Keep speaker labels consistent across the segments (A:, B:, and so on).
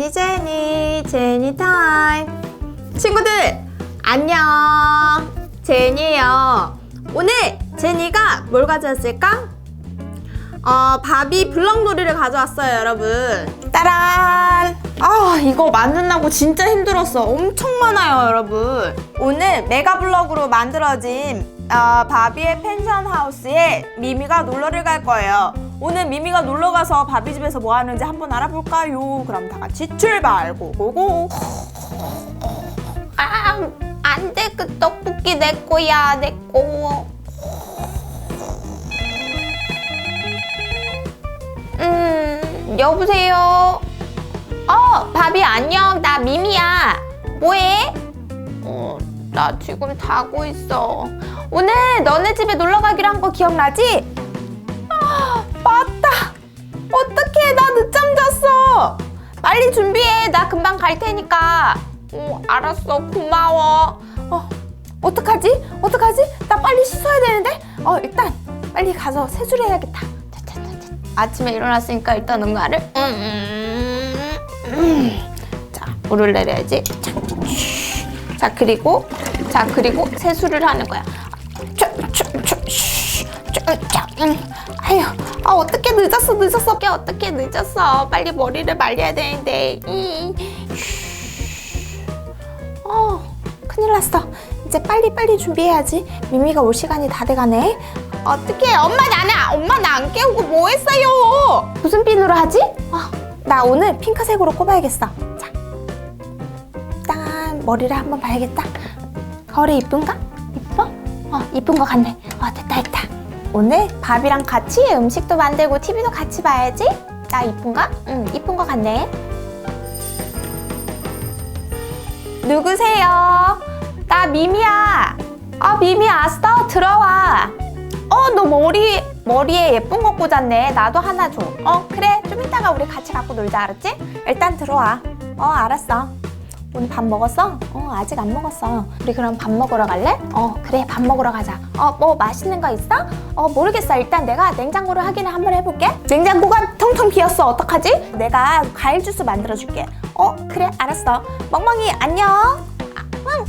A: 제니 제니 제니 타임. 친구들 안녕. 제니예요. 오늘 제니가 뭘 가져왔을까? 어 바비 블럭놀이를 가져왔어요 여러분. 따란! 아 이거 만든다고 진짜 힘들었어. 엄청 많아요 여러분. 오늘 메가 블럭으로 만들어진 어, 바비의 펜션 하우스에 미미가 놀러를 갈 거예요 오늘 미미가 놀러 가서 바비 집에서 뭐 하는지 한번 알아볼까요? 그럼 다 같이 출발 고고고 아 안 돼 그 떡볶이 내 거야 내 거 음, 여보세요? 어, 바비 안녕. 나 미미야. 뭐해? 어, 나 지금 자고 있어. 오늘 너네 집에 놀러 가기로 한 거 기억나지? 빨리 준비해. 나 금방 갈 테니까. 어, 알았어. 고마워. 어, 어떡하지? 어떡하지? 나 빨리 씻어야 되는데? 어, 일단 빨리 가서 세수를 해야겠다. 차차차차. 아침에 일어났으니까 일단 응가를 음, 음, 음. 자 물을 내려야지 자, 쉬. 자 그리고 자 그리고 세수를 하는 거야 쫙쫙쫙 아휴 아 어떻게 늦었어? 늦었어? 깨 어떻게 늦었어? 빨리 머리를 말려야 되는데. 어 큰일 났어. 이제 빨리 빨리 준비해야지. 미미가 올 시간이 다 돼가네. 어떡해? 엄마 나는 엄마 나 안 깨우고 뭐 했어요? 무슨 핀으로 하지? 어, 나 오늘 핑크색으로 꼽아야겠어. 자. 일단 머리를 한번 봐야겠다. 거울이 이쁜가? 이뻐? 어 이쁜 거 같네. 어 됐다 됐다 오늘 밥이랑 같이 음식도 만들고 TV도 같이 봐야지 나 이쁜가? 응 이쁜 거 같네 누구세요? 나 미미야. 아 미미 왔어? 들어와. 어 너 머리 머리에 예쁜 거 꽂았네. 나도 하나 줘. 어 그래 좀 이따가 우리 같이 갖고 놀자 알았지? 일단 들어와. 어 알았어. 오늘 밥 먹었어? 어 아직 안 먹었어. 우리 그럼 밥 먹으러 갈래? 어 그래 밥 먹으러 가자. 어 뭐 맛있는 거 있어? 어 모르겠어. 일단 내가 냉장고를 확인을 한번 해볼게. 냉장고가 텅텅 비었어. 어떡하지? 내가 과일 주스 만들어 줄게. 어 그래 알았어. 멍멍이 안녕. 왕왕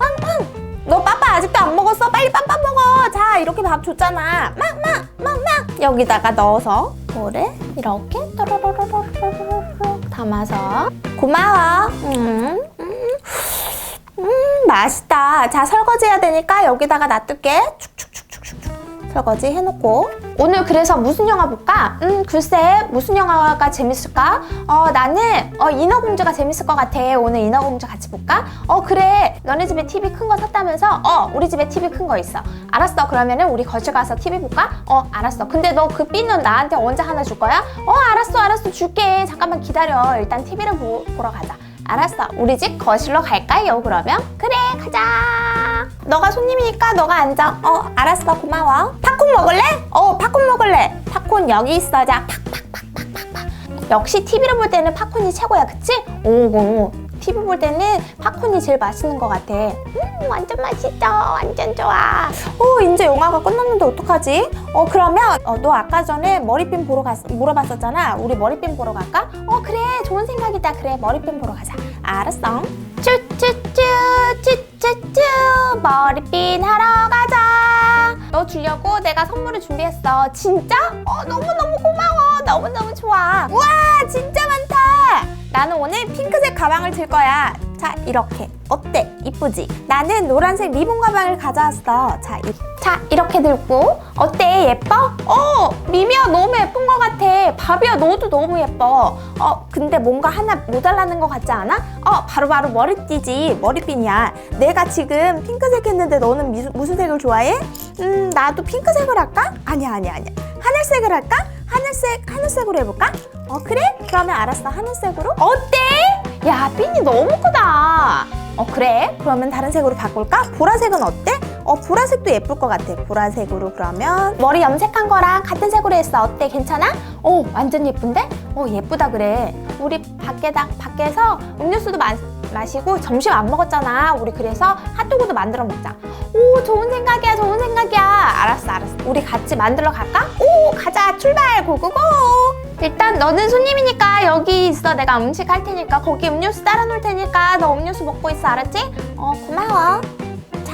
A: 왕 왕. 너 빠빠 아직도 안 먹었어? 빨리 빠빠 먹어. 자 이렇게 밥 줬잖아. 막 막 막 막 여기다가 넣어서 뭐를 이렇게 또로로로로로로 담아서 고마워. 음. 음. 음, 맛있다. 자, 설거지 해야 되니까 여기다가 놔둘게. 축축축축축축. 설거지 해놓고. 오늘 그래서 무슨 영화 볼까? 음, 글쎄, 무슨 영화가 재밌을까? 어, 나는, 어, 인어공주가 재밌을 것 같아. 오늘 인어공주 같이 볼까? 어, 그래. 너네 집에 TV 큰 거 샀다면서? 어, 우리 집에 TV 큰 거 있어. 알았어. 그러면은 우리 거실 가서 TV 볼까? 어, 알았어. 근데 너 그 삐는 나한테 언제 하나 줄 거야? 어, 알았어, 알았어. 줄게. 잠깐만 기다려. 일단 TV를 보, 보러 가자. 알았어. 우리 집 거실로 갈까요? 그러면? 그래, 가자. 너가 손님이니까 너가 앉아. 어, 알았어. 고마워. 팝콘 먹을래? 어, 팝콘 먹을래. 팝콘 여기 있어. 자, 팍팍팍팍팍팍. 역시 TV로 볼 때는 팝콘이 최고야, 그치? 오, 오. TV 볼 때는 팝콘이 제일 맛있는 것 같아. 음, 완전 맛있어. 완전 좋아. 오, 이제 영화가 끝났는데 어떡하지? 어, 그러면 어, 너 아까 전에 머리핀 보러 갔, 물어봤었잖아. 우리 머리핀 보러 갈까? 어, 그래. 좋은 생각이다. 그래, 머리핀 보러 가자. 알았어. 쭈쭈쭈, 쭈쭈쭈. 머리핀 하러 가자. 너 주려고 내가 선물을 준비했어. 진짜? 어, 너무너무 고마워. 너무너무 좋아. 우와, 진짜 많다. 나는 오늘 핑크색 가방을 들 거야. 자, 이렇게. 어때? 이쁘지? 나는 노란색 리본 가방을 가져왔어. 자, 이, 자, 이렇게 들고. 어때? 예뻐? 어, 미미야 너무 예쁜 것 같아. 바비야 너도 너무 예뻐. 어, 근데 뭔가 하나 모자라는 것 같지 않아? 어, 바로바로 머리띠지. 머리핀이야. 내가 지금 핑크색 했는데 너는 미, 무슨 색을 좋아해? 음, 나도 핑크색을 할까? 아니야, 아니야, 아니야. 하늘색을 할까? 하늘색, 하늘색으로 해볼까? 어, 그래? 그러면 알았어. 하늘색으로? 어때? 야, 핀이 너무 크다. 어, 그래? 그러면 다른 색으로 바꿀까? 보라색은 어때? 어, 보라색도 예쁠 것 같아. 보라색으로 그러면. 머리 염색한 거랑 같은 색으로 했어. 어때? 괜찮아? 어, 완전 예쁜데? 어, 예쁘다 그래. 우리 밖에다, 밖에서 음료수도 마, 마시고 점심 안 먹었잖아. 우리 그래서 핫도그도 만들어 먹자. 오, 좋은 생각이야, 좋은 생각이야. 알았어, 알았어. 우리 같이 만들러 갈까? 오, 가자, 출발, 고고고. 일단 너는 손님이니까 여기 있어. 내가 음식 할 테니까 거기 음료수 따라 놓을 테니까 너 음료수 먹고 있어. 알았지? 어, 고마워.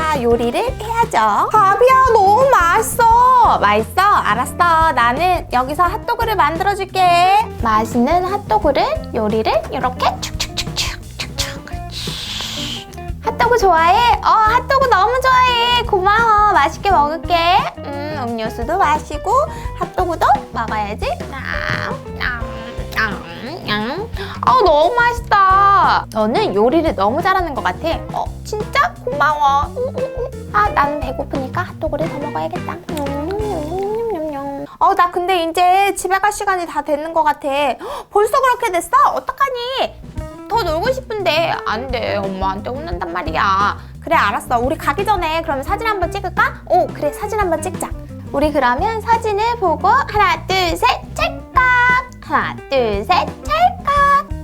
A: 자, 요리를 해야죠. 밥이야, 너무 맛있어. 맛있어? 알았어. 나는 여기서 핫도그를 만들어줄게. 맛있는 핫도그를, 요리를 이렇게 축축축축, 축축. 핫도그 좋아해? 어, 핫도그 너무 좋아해. 고마워. 맛있게 먹을게. 음, 음료수도 마시고, 핫도그도 먹어야지. 냠, 냠, 냠, 냠. 어, 너무 맛있다. 너는 요리를 너무 잘하는 것 같아. 어, 진짜 고마워. 음, 음, 음. 아, 나는 배고프니까 핫도그를 더 먹어야겠다. 어, 나 근데 이제 집에 갈 시간이 다 됐는 것 같아. 헉, 벌써 그렇게 됐어? 어떡하니? 더 놀고 싶은데 안 돼. 엄마한테 혼난단 말이야. 그래, 알았어. 우리 가기 전에 그럼 사진 한번 찍을까? 오, 그래, 사진 한번 찍자. 우리 그러면 사진을 보고 하나, 둘, 셋, 찰칵! 하나, 둘, 셋, 찰칵!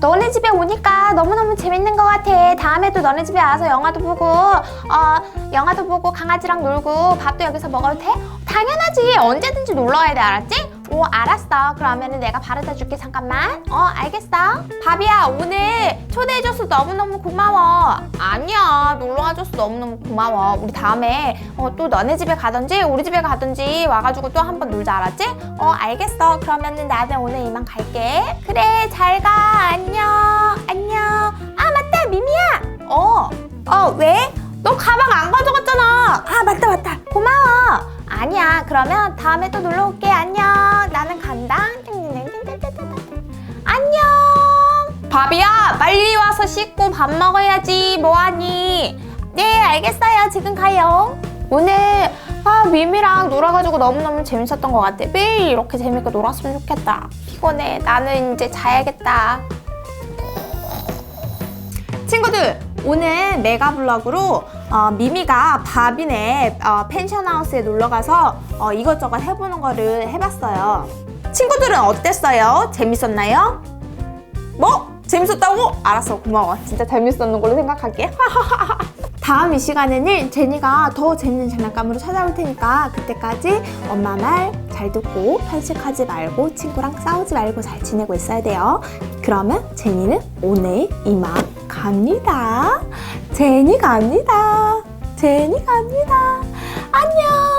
A: 너네 집에 오니까 너무너무 재밌는 것 같아. 다음에 또 너네 집에 와서 영화도 보고, 어, 영화도 보고 강아지랑 놀고 밥도 여기서 먹어도 돼? 당연하지. 언제든지 놀러 와야 돼, 알았지? 오, 알았어. 그러면은 내가 바르다 줄게, 잠깐만. 어, 알겠어. 밥이야, 오늘 초대해줘서 너무너무 고마워. 아니야, 놀러 와줘서 너무너무 고마워. 우리 다음에 어, 또 너네 집에 가든지 우리 집에 가든지 와가지고 또 한 번 놀자, 알았지? 어, 알겠어. 그러면은 나는 오늘 이만 갈게. 그래, 잘 가. 안녕. 안녕. 아, 맞다, 미미야. 어, 어, 왜? 너 가방 안 가져갔잖아. 아, 맞다, 맞다. 아니야. 그러면 다음에 또 놀러 올게. 안녕. 나는 간다. 안녕. 밥이야, 빨리 와서 씻고 밥 먹어야지. 뭐하니? 네, 알겠어요. 지금 가요. 오늘 아, 미미랑 놀아가지고 너무너무 재밌었던 것 같아. 매일 이렇게 재밌게 놀았으면 좋겠다. 피곤해. 나는 이제 자야겠다. 친구들 오늘 메가 블로그로 어, 미미가 바비네 어, 펜션하우스에 놀러가서 어, 이것저것 해보는 거를 해봤어요 친구들은 어땠어요? 재밌었나요? 뭐? 재밌었다고? 알았어 고마워 진짜 재밌었는 걸로 생각할게 다음 이 시간에는 제니가 더 재밌는 장난감으로 찾아올 테니까 그때까지 엄마 말 잘 듣고 편식하지 말고 친구랑 싸우지 말고 잘 지내고 있어야 돼요. 그러면 제니는 오늘 이만 갑니다. 제니 갑니다. 제니 갑니다. 안녕.